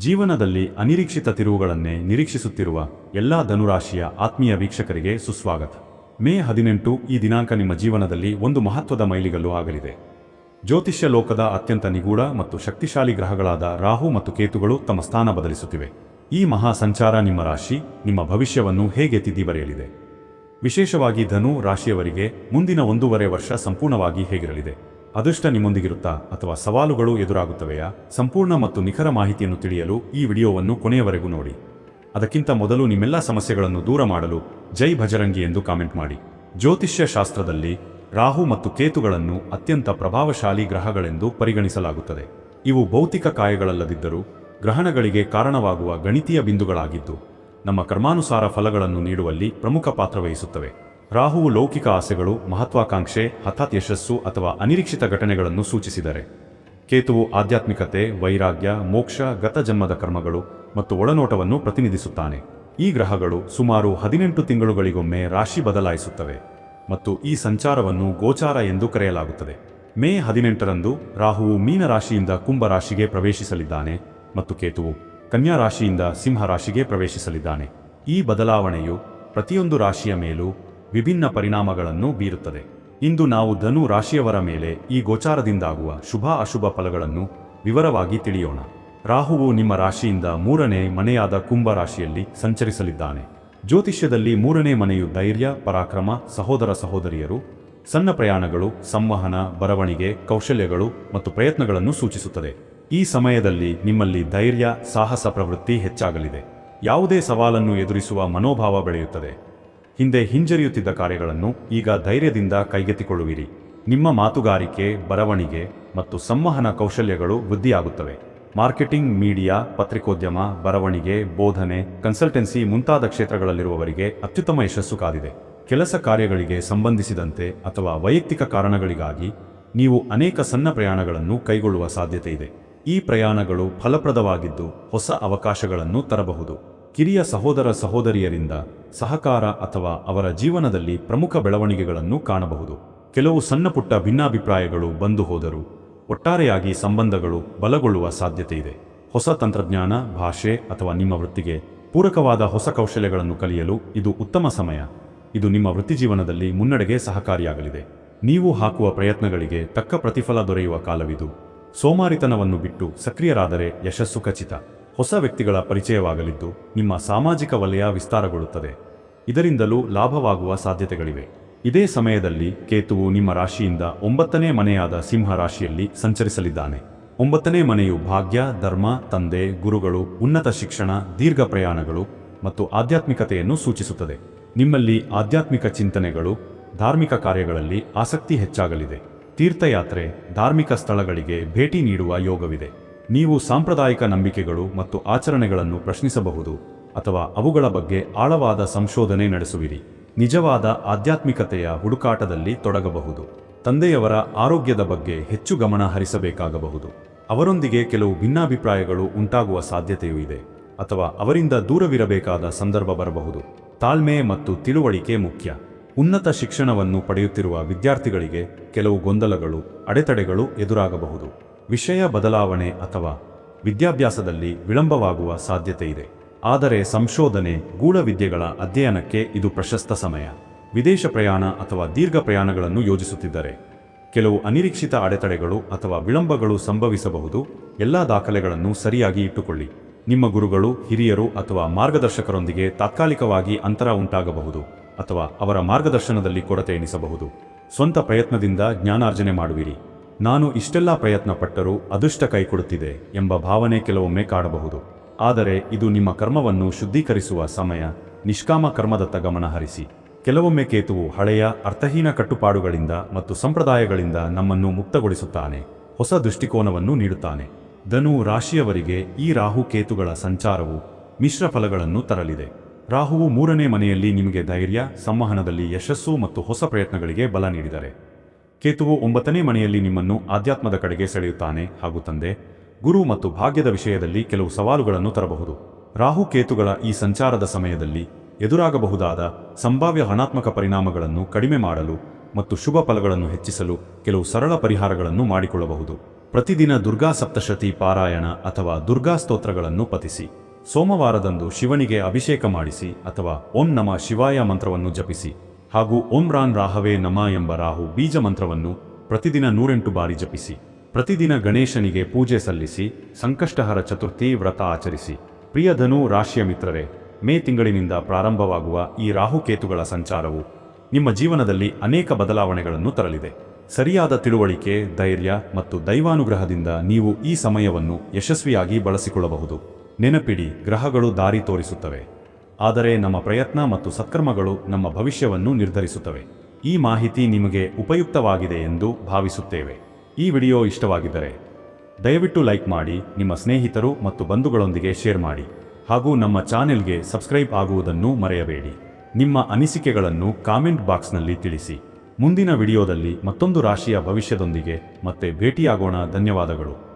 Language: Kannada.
ಜೀವನದಲ್ಲಿ ಅನಿರೀಕ್ಷಿತ ತಿರುವುಗಳನ್ನೇ ನಿರೀಕ್ಷಿಸುತ್ತಿರುವ ಎಲ್ಲಾ ಧನುರಾಶಿಯ ಆತ್ಮೀಯ ವೀಕ್ಷಕರಿಗೆ ಸುಸ್ವಾಗತ. ಮೇ ಹದಿನೆಂಟು ಈ ದಿನಾಂಕ ನಿಮ್ಮ ಜೀವನದಲ್ಲಿ ಒಂದು ಮಹತ್ವದ ಮೈಲಿಗಲ್ಲು ಆಗಲಿದೆ. ಜ್ಯೋತಿಷ್ಯ ಲೋಕದ ಅತ್ಯಂತ ನಿಗೂಢ ಮತ್ತು ಶಕ್ತಿಶಾಲಿ ಗ್ರಹಗಳಾದ ರಾಹು ಮತ್ತು ಕೇತುಗಳು ತಮ್ಮ ಸ್ಥಾನ ಬದಲಿಸುತ್ತಿವೆ. ಈ ಮಹಾ ಸಂಚಾರ ನಿಮ್ಮ ರಾಶಿ, ನಿಮ್ಮ ಭವಿಷ್ಯವನ್ನು ಹೇಗೆ ತಿದ್ದಿ ಬರೆಯಲಿದೆ ವಿಶೇಷವಾಗಿ ಧನು ರಾಶಿಯವರಿಗೆ ಮುಂದಿನ ಒಂದೂವರೆ ವರ್ಷ ಸಂಪೂರ್ಣವಾಗಿ ಹೇಗಿರಲಿದೆ? ಅದೃಷ್ಟ ನಿಮ್ಮೊಂದಿಗಿರುತ್ತಾ ಅಥವಾ ಸವಾಲುಗಳು ಎದುರಾಗುತ್ತವೆಯಾ? ಸಂಪೂರ್ಣ ಮತ್ತು ನಿಖರ ಮಾಹಿತಿಯನ್ನು ತಿಳಿಯಲು ಈ ವಿಡಿಯೋವನ್ನು ಕೊನೆಯವರೆಗೂ ನೋಡಿ. ಅದಕ್ಕಿಂತ ಮೊದಲು ನಿಮ್ಮೆಲ್ಲ ಸಮಸ್ಯೆಗಳನ್ನು ದೂರ ಮಾಡಲು ಜೈ ಭಜರಂಗಿ ಎಂದು ಕಾಮೆಂಟ್ ಮಾಡಿ. ಜ್ಯೋತಿಷ್ಯ ಶಾಸ್ತ್ರದಲ್ಲಿ ರಾಹು ಮತ್ತು ಕೇತುಗಳನ್ನು ಅತ್ಯಂತ ಪ್ರಭಾವಶಾಲಿ ಗ್ರಹಗಳೆಂದು ಪರಿಗಣಿಸಲಾಗುತ್ತದೆ. ಇವು ಭೌತಿಕ ಕಾಯಗಳಲ್ಲದಿದ್ದರೂ ಗ್ರಹಣಗಳಿಗೆ ಕಾರಣವಾಗುವ ಗಣಿತೀಯ ಬಿಂದುಗಳಾಗಿದ್ದು, ನಮ್ಮ ಕರ್ಮಾನುಸಾರ ಫಲಗಳನ್ನು ನೀಡುವಲ್ಲಿ ಪ್ರಮುಖ ಪಾತ್ರ ವಹಿಸುತ್ತವೆ. ರಾಹುವು ಲೌಕಿಕ ಆಸೆಗಳು, ಮಹತ್ವಾಕಾಂಕ್ಷೆ, ಹಠಾತ್ ಯಶಸ್ಸು ಅಥವಾ ಅನಿರೀಕ್ಷಿತ ಘಟನೆಗಳನ್ನು ಸೂಚಿಸಿದರೆ. ಕೇತುವು ಆಧ್ಯಾತ್ಮಿಕತೆ, ವೈರಾಗ್ಯ, ಮೋಕ್ಷ ಗತಜನ್ಮದ ಕರ್ಮಗಳು ಮತ್ತು ಒಳನೋಟವನ್ನು ಪ್ರತಿನಿಧಿಸುತ್ತಾನೆ. ಈ ಗ್ರಹಗಳು ಸುಮಾರು ಹದಿನೆಂಟು ತಿಂಗಳುಗಳಿಗೊಮ್ಮೆ ರಾಶಿ ಬದಲಾಯಿಸುತ್ತವೆ ಮತ್ತು ಈ ಸಂಚಾರವನ್ನು ಗೋಚಾರ ಎಂದು ಕರೆಯಲಾಗುತ್ತದೆ. ಮೇ ಹದಿನೆಂಟರಂದು ರಾಹುವು ಮೀನ ರಾಶಿಯಿಂದ ಕುಂಭ ರಾಶಿಗೆ ಪ್ರವೇಶಿಸಲಿದ್ದಾನೆ ಮತ್ತು ಕೇತುವು ಕನ್ಯಾ ರಾಶಿಯಿಂದ ಸಿಂಹ ರಾಶಿಗೆ ಪ್ರವೇಶಿಸಲಿದ್ದಾನೆ. ಈ ಬದಲಾವಣೆಯು ಪ್ರತಿಯೊಂದು ರಾಶಿಯ ಮೇಲೂ ವಿಭಿನ್ನ ಪರಿಣಾಮಗಳನ್ನು ಬೀರುತ್ತದೆ. ಇಂದು ನಾವು ಧನು ರಾಶಿಯವರ ಮೇಲೆ ಈ ಗೋಚಾರದಿಂದಾಗುವ ಶುಭ ಅಶುಭ ಫಲಗಳನ್ನು ವಿವರವಾಗಿ ತಿಳಿಯೋಣ. ರಾಹುವು ನಿಮ್ಮ ರಾಶಿಯಿಂದ ಮೂರನೇ ಮನೆಯಾದ ಕುಂಭ ರಾಶಿಯಲ್ಲಿ ಸಂಚರಿಸಲಿದ್ದಾನೆ. ಜ್ಯೋತಿಷ್ಯದಲ್ಲಿ ಮೂರನೇ ಮನೆಯು ಧೈರ್ಯ, ಪರಾಕ್ರಮ, ಸಹೋದರ ಸಹೋದರಿಯರು, ಸಣ್ಣ ಪ್ರಯಾಣಗಳು, ಸಂವಹನ, ಬರವಣಿಗೆ, ಕೌಶಲ್ಯಗಳು ಮತ್ತು ಪ್ರಯತ್ನಗಳನ್ನು ಸೂಚಿಸುತ್ತದೆ. ಈ ಸಮಯದಲ್ಲಿ ನಿಮ್ಮಲ್ಲಿ ಧೈರ್ಯ, ಸಾಹಸ ಪ್ರವೃತ್ತಿ ಹೆಚ್ಚಾಗಲಿದೆ. ಯಾವುದೇ ಸವಾಲನ್ನು ಎದುರಿಸುವ ಮನೋಭಾವ ಬೆಳೆಯುತ್ತದೆ. ಹಿಂದೆ ಹಿಂಜರಿಯುತ್ತಿದ್ದ ಕಾರ್ಯಗಳನ್ನು ಈಗ ಧೈರ್ಯದಿಂದ ಕೈಗೆತ್ತಿಕೊಳ್ಳುವಿರಿ. ನಿಮ್ಮ ಮಾತುಗಾರಿಕೆ, ಬರವಣಿಗೆ ಮತ್ತು ಸಂವಹನ ಕೌಶಲ್ಯಗಳು ವೃದ್ಧಿಯಾಗುತ್ತವೆ. ಮಾರ್ಕೆಟಿಂಗ್, ಮೀಡಿಯಾ, ಪತ್ರಿಕೋದ್ಯಮ, ಬರವಣಿಗೆ, ಬೋಧನೆ, ಕನ್ಸಲ್ಟೆನ್ಸಿ ಮುಂತಾದ ಕ್ಷೇತ್ರಗಳಲ್ಲಿರುವವರಿಗೆ ಅತ್ಯುತ್ತಮ ಯಶಸ್ಸು ಕಾದಿದೆ. ಕೆಲಸ ಕಾರ್ಯಗಳಿಗೆ ಸಂಬಂಧಿಸಿದಂತೆ ಅಥವಾ ವೈಯಕ್ತಿಕ ಕಾರಣಗಳಿಗಾಗಿ ನೀವು ಅನೇಕ ಸಣ್ಣ ಪ್ರಯಾಣಗಳನ್ನು ಕೈಗೊಳ್ಳುವ ಸಾಧ್ಯತೆ ಇದೆ. ಈ ಪ್ರಯಾಣಗಳು ಫಲಪ್ರದವಾಗಿದ್ದು ಹೊಸ ಅವಕಾಶಗಳನ್ನು ತರಬಹುದು. ಕಿರಿಯ ಸಹೋದರ ಸಹೋದರಿಯರಿಂದ ಸಹಕಾರ ಅಥವಾ ಅವರ ಜೀವನದಲ್ಲಿ ಪ್ರಮುಖ ಬೆಳವಣಿಗೆಗಳನ್ನು ಕಾಣಬಹುದು. ಕೆಲವು ಸಣ್ಣಪುಟ್ಟ ಭಿನ್ನಾಭಿಪ್ರಾಯಗಳು ಬಂದು ಹೋದರೂ ಒಟ್ಟಾರೆಯಾಗಿ ಸಂಬಂಧಗಳು ಬಲಗೊಳ್ಳುವ ಸಾಧ್ಯತೆ ಇದೆ. ಹೊಸ ತಂತ್ರಜ್ಞಾನ, ಭಾಷೆ ಅಥವಾ ನಿಮ್ಮ ವೃತ್ತಿಗೆ ಪೂರಕವಾದ ಹೊಸ ಕೌಶಲ್ಯಗಳನ್ನು ಕಲಿಯಲು ಇದು ಉತ್ತಮ ಸಮಯ. ಇದು ನಿಮ್ಮ ವೃತ್ತಿಜೀವನದಲ್ಲಿ ಮುನ್ನಡೆಗೆ ಸಹಕಾರಿಯಾಗಲಿದೆ. ನೀವು ಹಾಕುವ ಪ್ರಯತ್ನಗಳಿಗೆ ತಕ್ಕ ಪ್ರತಿಫಲ ದೊರೆಯುವ ಕಾಲವಿದು. ಸೋಮಾರಿತನವನ್ನು ಬಿಟ್ಟು ಸಕ್ರಿಯರಾದರೆ ಯಶಸ್ಸು ಖಚಿತ. ಹೊಸ ವ್ಯಕ್ತಿಗಳ ಪರಿಚಯವಾಗಲಿದ್ದು ನಿಮ್ಮ ಸಾಮಾಜಿಕ ವಲಯ ವಿಸ್ತಾರಗೊಳ್ಳುತ್ತದೆ. ಇದರಿಂದಲೂ ಲಾಭವಾಗುವ ಸಾಧ್ಯತೆಗಳಿವೆ. ಇದೇ ಸಮಯದಲ್ಲಿ ಕೇತುವು ನಿಮ್ಮ ರಾಶಿಯಿಂದ ಒಂಬತ್ತನೇ ಮನೆಯಾದ ಸಿಂಹ ರಾಶಿಯಲ್ಲಿ ಸಂಚರಿಸಲಿದ್ದಾನೆ. ಒಂಬತ್ತನೇ ಮನೆಯು ಭಾಗ್ಯ, ಧರ್ಮ, ತಂದೆ, ಗುರುಗಳು, ಉನ್ನತ ಶಿಕ್ಷಣ, ದೀರ್ಘ ಪ್ರಯಾಣಗಳು ಮತ್ತು ಆಧ್ಯಾತ್ಮಿಕತೆಯನ್ನು ಸೂಚಿಸುತ್ತದೆ. ನಿಮ್ಮಲ್ಲಿ ಆಧ್ಯಾತ್ಮಿಕ ಚಿಂತನೆಗಳು, ಧಾರ್ಮಿಕ ಕಾರ್ಯಗಳಲ್ಲಿ ಆಸಕ್ತಿ ಹೆಚ್ಚಾಗಲಿದೆ. ತೀರ್ಥಯಾತ್ರೆ, ಧಾರ್ಮಿಕ ಸ್ಥಳಗಳಿಗೆ ಭೇಟಿ ನೀಡುವ ಯೋಗವಿದೆ. ನೀವು ಸಾಂಪ್ರದಾಯಿಕ ನಂಬಿಕೆಗಳು ಮತ್ತು ಆಚರಣೆಗಳನ್ನು ಪ್ರಶ್ನಿಸಬಹುದು ಅಥವಾ ಅವುಗಳ ಬಗ್ಗೆ ಆಳವಾದ ಸಂಶೋಧನೆ ನಡೆಸುವಿರಿ. ನಿಜವಾದ ಆಧ್ಯಾತ್ಮಿಕತೆಯ ಹುಡುಕಾಟದಲ್ಲಿ ತೊಡಗಬಹುದು. ತಂದೆಯವರ ಆರೋಗ್ಯದ ಬಗ್ಗೆ ಹೆಚ್ಚು ಗಮನ ಹರಿಸಬೇಕಾಗಬಹುದು. ಅವರೊಂದಿಗೆ ಕೆಲವು ಭಿನ್ನಾಭಿಪ್ರಾಯಗಳು ಉಂಟಾಗುವ ಸಾಧ್ಯತೆಯೂ ಇದೆ. ಅಥವಾ ಅವರಿಂದ ದೂರವಿರಬೇಕಾದ ಸಂದರ್ಭ ಬರಬಹುದು. ತಾಳ್ಮೆ ಮತ್ತು ತಿಳುವಳಿಕೆ ಮುಖ್ಯ. ಉನ್ನತ ಶಿಕ್ಷಣವನ್ನು ಪಡೆಯುತ್ತಿರುವ ವಿದ್ಯಾರ್ಥಿಗಳಿಗೆ ಕೆಲವು ಗೊಂದಲಗಳು, ಅಡೆತಡೆಗಳು ಎದುರಾಗಬಹುದು. ವಿಷಯ ಬದಲಾವಣೆ ಅಥವಾ ವಿದ್ಯಾಭ್ಯಾಸದಲ್ಲಿ ವಿಳಂಬವಾಗುವ ಸಾಧ್ಯತೆ ಇದೆ. ಆದರೆ ಸಂಶೋಧನೆ ಗೂಢವಿದ್ಯೆಗಳ ಅಧ್ಯಯನಕ್ಕೆ ಇದು ಪ್ರಶಸ್ತ ಸಮಯ. ವಿದೇಶ ಪ್ರಯಾಣ ಅಥವಾ ದೀರ್ಘ ಪ್ರಯಾಣಗಳನ್ನು ಯೋಜಿಸುತ್ತಿದ್ದರೆ ಕೆಲವು ಅನಿರೀಕ್ಷಿತ ಅಡೆತಡೆಗಳು ಅಥವಾ ವಿಳಂಬಗಳು ಸಂಭವಿಸಬಹುದು. ಎಲ್ಲ ದಾಖಲೆಗಳನ್ನು ಸರಿಯಾಗಿ ಇಟ್ಟುಕೊಳ್ಳಿ. ನಿಮ್ಮ ಗುರುಗಳು, ಹಿರಿಯರು ಅಥವಾ ಮಾರ್ಗದರ್ಶಕರೊಂದಿಗೆ ತಾತ್ಕಾಲಿಕವಾಗಿ ಅಂತರ ಉಂಟಾಗಬಹುದು ಅಥವಾ ಅವರ ಮಾರ್ಗದರ್ಶನದಲ್ಲಿ ಕೊರತೆ ಎನಿಸಬಹುದು. ಸ್ವಂತ ಪ್ರಯತ್ನದಿಂದ ಜ್ಞಾನಾರ್ಜನೆ ಮಾಡುವಿರಿ. ನಾನು ಇಷ್ಟೆಲ್ಲ ಪ್ರಯತ್ನ ಪಟ್ಟರೂ ಅದೃಷ್ಟ ಕೈಕೊಡುತ್ತಿದೆ ಎಂಬ ಭಾವನೆ ಕೆಲವೊಮ್ಮೆ ಕಾಡಬಹುದು. ಆದರೆ ಇದು ನಿಮ್ಮ ಕರ್ಮವನ್ನು ಶುದ್ಧೀಕರಿಸುವ ಸಮಯ, ನಿಷ್ಕಾಮ ಕರ್ಮದತ್ತ ಗಮನ ಹರಿಸಿ. ಕೆಲವೊಮ್ಮೆ ಕೇತುವು ಹಳೆಯ, ಅರ್ಥಹೀನ ಕಟ್ಟುಪಾಡುಗಳಿಂದ ಮತ್ತು ಸಂಪ್ರದಾಯಗಳಿಂದ ನಮ್ಮನ್ನು ಮುಕ್ತಗೊಳಿಸುತ್ತಾನೆ, ಹೊಸ ದೃಷ್ಟಿಕೋನವನ್ನು ನೀಡುತ್ತಾನೆ. ಧನು ರಾಶಿಯವರಿಗೆ ಈ ರಾಹು ಕೇತುಗಳ ಸಂಚಾರವು ಮಿಶ್ರ ಫಲಗಳನ್ನು ತರಲಿದೆ. ರಾಹುವು ಮೂರನೇ ಮನೆಯಲ್ಲಿ ನಿಮಗೆ ಧೈರ್ಯ, ಸಂವಹನದಲ್ಲಿ ಯಶಸ್ಸು ಮತ್ತು ಹೊಸ ಪ್ರಯತ್ನಗಳಿಗೆ ಬಲ ನೀಡಿದರೆ. ಕೇತುವು ಒಂಬತ್ತನೇ ಮನೆಯಲ್ಲಿ ನಿಮ್ಮನ್ನು ಆಧ್ಯಾತ್ಮದ ಕಡೆಗೆ ಸೆಳೆಯುತ್ತಾನೆ ಹಾಗೂ ತಂದೆ, ಗುರು ಮತ್ತು ಭಾಗ್ಯದ ವಿಷಯದಲ್ಲಿ ಕೆಲವು ಸವಾಲುಗಳನ್ನು ತರಬಹುದು. ರಾಹು ಕೇತುಗಳ ಈ ಸಂಚಾರದ ಸಮಯದಲ್ಲಿ ಎದುರಾಗಬಹುದಾದ ಸಂಭಾವ್ಯ ಹಣಾತ್ಮಕ ಪರಿಣಾಮಗಳನ್ನು ಕಡಿಮೆ ಮಾಡಲು ಮತ್ತು ಶುಭ ಫಲಗಳನ್ನು ಹೆಚ್ಚಿಸಲು ಕೆಲವು ಸರಳ ಪರಿಹಾರಗಳನ್ನು ಮಾಡಿಕೊಳ್ಳಬಹುದು. ಪ್ರತಿದಿನ ದುರ್ಗಾ ಸಪ್ತಶತಿ ಪಾರಾಯಣ ಅಥವಾ ದುರ್ಗಾ ಸ್ತೋತ್ರಗಳನ್ನು ಪತಿಸಿ ಸೋಮವಾರದಂದು ಶಿವನಿಗೆ ಅಭಿಷೇಕ ಮಾಡಿಸಿ ಅಥವಾ ಓಂ ನಮ ಶಿವಾಯ ಮಂತ್ರವನ್ನು ಜಪಿಸಿ. ಹಾಗೂ ಓಂ ರಾನ್ ರಾಹವೇ ನಮ ಎಂಬ ರಾಹು ಬೀಜ ಮಂತ್ರವನ್ನು ಪ್ರತಿದಿನ ನೂರೆಂಟು ಬಾರಿ ಜಪಿಸಿ, ಪ್ರತಿದಿನ ಗಣೇಶನಿಗೆ ಪೂಜೆ ಸಲ್ಲಿಸಿ, ಸಂಕಷ್ಟಹರ ಚತುರ್ಥಿ ವ್ರತ ಆಚರಿಸಿ. ಪ್ರಿಯ ಧನು ರಾಶಿಯ ಮಿತ್ರರೇ, ಮೇ ತಿಂಗಳಿನಿಂದ ಪ್ರಾರಂಭವಾಗುವ ಈ ರಾಹುಕೇತುಗಳ ಸಂಚಾರವು ನಿಮ್ಮ ಜೀವನದಲ್ಲಿ ಅನೇಕ ಬದಲಾವಣೆಗಳನ್ನು ತರಲಿದೆ. ಸರಿಯಾದ ತಿಳುವಳಿಕೆ, ಧೈರ್ಯ ಮತ್ತು ದೈವಾನುಗ್ರಹದಿಂದ ನೀವು ಈ ಸಮಯವನ್ನು ಯಶಸ್ವಿಯಾಗಿ ಬಳಸಿಕೊಳ್ಳಬಹುದು. ನೆನಪಿಡಿ, ಗ್ರಹಗಳು ದಾರಿ ತೋರಿಸುತ್ತವೆ. ಆದರೆ ನಮ್ಮ ಪ್ರಯತ್ನ ಮತ್ತು ಸತ್ಕರ್ಮಗಳು ನಮ್ಮ ಭವಿಷ್ಯವನ್ನು ನಿರ್ಧರಿಸುತ್ತವೆ. ಈ ಮಾಹಿತಿ ನಿಮಗೆ ಉಪಯುಕ್ತವಾಗಿದೆ ಎಂದು ಭಾವಿಸುತ್ತೇವೆ. ಈ ವಿಡಿಯೋ ಇಷ್ಟವಾಗಿದ್ದರೆ ದಯವಿಟ್ಟು ಲೈಕ್ ಮಾಡಿ, ನಿಮ್ಮ ಸ್ನೇಹಿತರು ಮತ್ತು ಬಂಧುಗಳೊಂದಿಗೆ ಶೇರ್ ಮಾಡಿ ಹಾಗೂ ನಮ್ಮ ಚಾನೆಲ್ಗೆ ಸಬ್ಸ್ಕ್ರೈಬ್ ಆಗುವುದನ್ನು ಮರೆಯಬೇಡಿ. ನಿಮ್ಮ ಅನಿಸಿಕೆಗಳನ್ನು ಕಾಮೆಂಟ್ ಬಾಕ್ಸ್ನಲ್ಲಿ ತಿಳಿಸಿ. ಮುಂದಿನ ವಿಡಿಯೋದಲ್ಲಿ ಮತ್ತೊಂದು ರಾಶಿಯ ಭವಿಷ್ಯದೊಂದಿಗೆ ಮತ್ತೆ ಭೇಟಿಯಾಗೋಣ. ಧನ್ಯವಾದಗಳು.